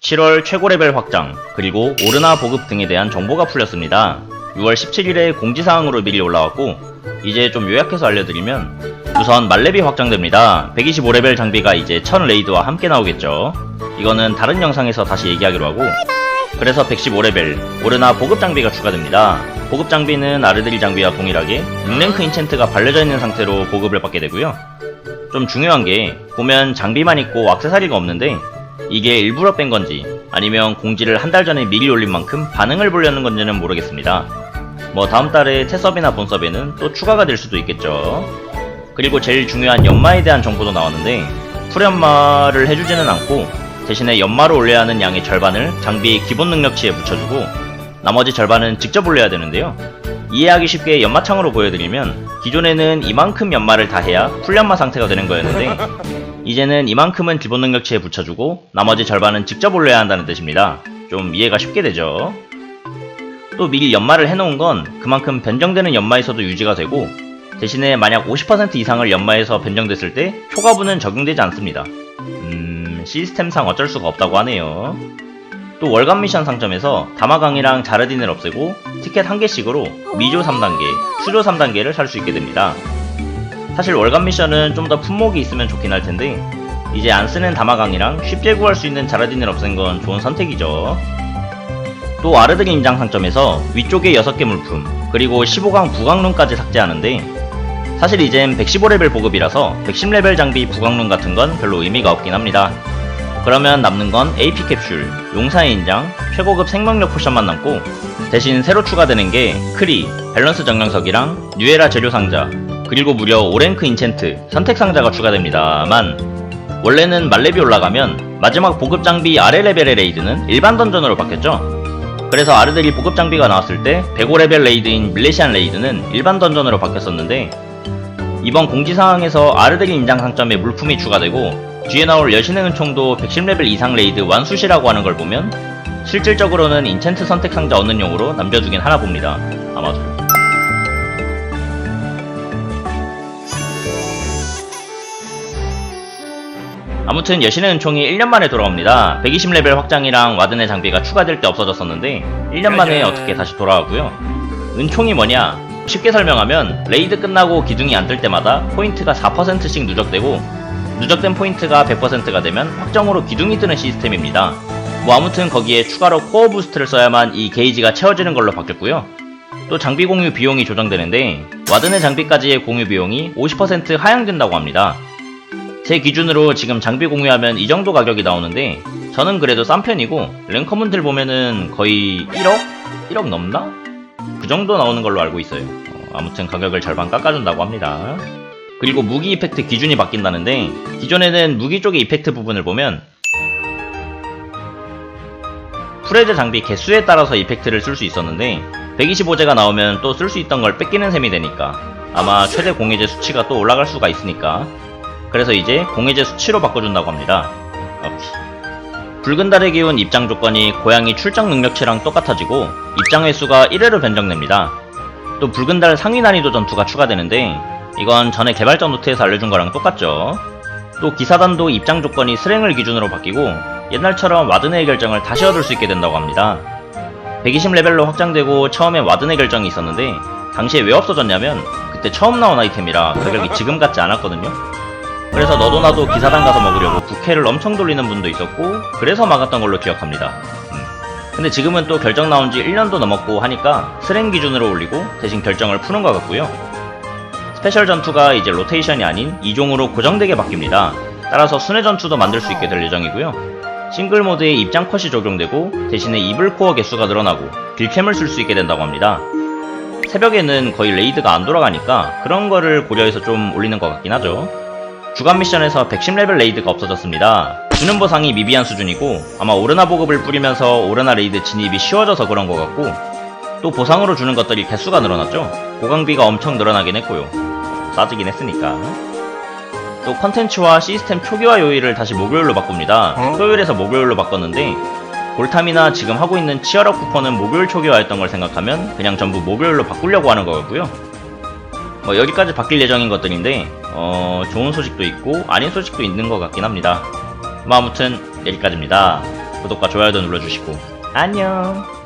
7월 최고 레벨 확장, 그리고 오르나 보급 등에 대한 정보가 풀렸습니다. 6월 17일에 공지사항으로 미리 올라왔고, 이제 좀 요약해서 알려드리면, 우선 말렙이 확장됩니다. 125레벨 장비가 이제 1000 레이드와 함께 나오겠죠. 이거는 다른 영상에서 다시 얘기하기로 하고, 그래서 115레벨, 오르나 보급 장비가 추가됩니다. 보급 장비는 아르드릴 장비와 동일하게 6랭크 인챈트가 발려져 있는 상태로 보급을 받게 되고요. 좀 중요한 게, 보면 장비만 있고 액세서리가 없는데, 이게 일부러 뺀 건지 아니면 공지를 한 달 전에 미리 올린 만큼 반응을 보려는 건지는 모르겠습니다. 뭐 다음 달에 테섭이나 본섭에는 또 추가가 될 수도 있겠죠. 그리고 제일 중요한 연마에 대한 정보도 나왔는데 풀연마를 해주지는 않고 대신에 연마로 올려야 하는 양의 절반을 장비의 기본 능력치에 붙여주고 나머지 절반은 직접 올려야 되는데요. 이해하기 쉽게 연마창으로 보여드리면 기존에는 이만큼 연마를 다 해야 풀연마 상태가 되는 거였는데 이제는 이만큼은 기본 능력치에 붙여주고 나머지 절반은 직접 올려야 한다는 뜻입니다. 좀 이해가 쉽게 되죠. 또 미리 연마를 해놓은 건 그만큼 변경되는 연마에서도 유지가 되고 대신에 만약 50% 이상을 연마해서 변경됐을 때 초과분은 적용되지 않습니다. 음, 시스템상 어쩔 수가 없다고 하네요. 또 월간 미션 상점에서 다마강이랑 자르딘을 없애고 티켓 한 개씩으로 미조 3단계, 수조 3단계를 살 수 있게 됩니다. 사실 월간 미션은 좀 더 품목이 있으면 좋긴 할 텐데 이제 안 쓰는 다마강이랑 쉽게 구할 수 있는 자라딘을 없앤 건 좋은 선택이죠. 또 아르드리 인장 상점에서 위쪽에 6개 물품 그리고 15강 부강룬까지 삭제하는데 사실 이젠 115레벨 보급이라서 110레벨 장비 부강룬 같은 건 별로 의미가 없긴 합니다. 그러면 남는 건 AP 캡슐, 용사의 인장, 최고급 생명력 포션만 남고 대신 새로 추가되는 게 크리, 밸런스 정령석이랑 뉴에라 재료 상자, 그리고 무려 5랭크 인챈트, 선택 상자가 추가됩니다만 원래는 말렙이 올라가면 마지막 보급 장비 아래 레벨의 레이드는 일반 던전으로 바뀌었죠. 그래서 아르데리 보급 장비가 나왔을 때 105레벨 레이드인 밀레시안 레이드는 일반 던전으로 바뀌었었는데 이번 공지 사항에서 아르데리 인장 상점에 물품이 추가되고 뒤에 나올 여신의 은총도 110레벨 이상 레이드 완수시라고 하는 걸 보면 실질적으로는 인챈트 선택 상자 얻는 용으로 남겨두긴 하나 봅니다. 아마도. 아무튼 여신의 은총이 1년 만에 돌아옵니다. 120레벨 확장이랑 와드네 장비가 추가될 때 없어졌었는데 1년 만에 어떻게 다시 돌아오고요. 은총이 뭐냐? 쉽게 설명하면 레이드 끝나고 기둥이 안 뜰 때마다 포인트가 4%씩 누적되고 누적된 포인트가 100%가 되면 확정으로 기둥이 뜨는 시스템입니다. 뭐 아무튼 거기에 추가로 코어 부스트를 써야만 이 게이지가 채워지는 걸로 바뀌었고요. 또 장비 공유 비용이 조정되는데 와드네 장비까지의 공유 비용이 50% 하향된다고 합니다. 제 기준으로 지금 장비 공유하면 이 정도 가격이 나오는데 저는 그래도 싼 편이고 랭커분들 보면은 거의 1억? 1억 넘나? 그 정도 나오는 걸로 알고 있어요. 어, 아무튼 가격을 절반 깎아준다고 합니다. 그리고 무기 이펙트 기준이 바뀐다는데 기존에는 무기 쪽의 이펙트 부분을 보면 프레즈 장비 개수에 따라서 이펙트를 쓸 수 있었는데 125제가 나오면 또 쓸 수 있던 걸 뺏기는 셈이 되니까 아마 최대 공해제 수치가 또 올라갈 수가 있으니까 그래서 이제 공해제 수치로 바꿔준다고 합니다. 오케이. 붉은 달의 기운 입장 조건이 고양이 출장 능력치랑 똑같아지고 입장 횟수가 1회로 변경됩니다. 또 붉은 달 상위 난이도 전투가 추가되는데 이건 전에 개발자 노트에서 알려준 거랑 똑같죠. 또 기사단도 입장 조건이 스랭을 기준으로 바뀌고 옛날처럼 와드네의 결정을 다시 얻을 수 있게 된다고 합니다. 120레벨로 확장되고 처음에 와드네 결정이 있었는데 당시에 왜 없어졌냐면 그때 처음 나온 아이템이라 가격이 지금 같지 않았거든요. 그래서 너도 나도 기사단 가서 먹으려고 부캐를 엄청 돌리는 분도 있었고 그래서 막았던 걸로 기억합니다. 음. 근데 지금은 또 결정 나온 지 1년도 넘었고 하니까 스랭 기준으로 올리고 대신 결정을 푸는 것 같고요. 스페셜 전투가 이제 로테이션이 아닌 2종으로 고정되게 바뀝니다. 따라서 순회 전투도 만들 수 있게 될 예정이고요. 싱글 모드에 입장 컷이 적용되고 대신에 이블 코어 개수가 늘어나고 딜캠을 쓸 수 있게 된다고 합니다. 새벽에는 거의 레이드가 안 돌아가니까 그런 거를 고려해서 좀 올리는 것 같긴 하죠. 주간 미션에서 110레벨 레이드가 없어졌습니다. 주는 보상이 미비한 수준이고 아마 오르나 보급을 뿌리면서 오르나 레이드 진입이 쉬워져서 그런 것 같고 또 보상으로 주는 것들이 개수가 늘어났죠. 고강비가 엄청 늘어나긴 했고요. 싸지긴 했으니까. 또 컨텐츠와 시스템 초기화 요일을 다시 목요일로 바꿉니다. 토요일에서 목요일로 바꿨는데 골탐이나 지금 하고 있는 치얼업 쿠퍼는 목요일 초기화였던 걸 생각하면 그냥 전부 목요일로 바꾸려고 하는 거고요. 뭐 여기까지 바뀔 예정인 것들인데 어, 좋은 소식도 있고 아닌 소식도 있는 것 같긴 합니다. 뭐 아무튼 여기까지입니다. 구독과 좋아요도 눌러주시고 안녕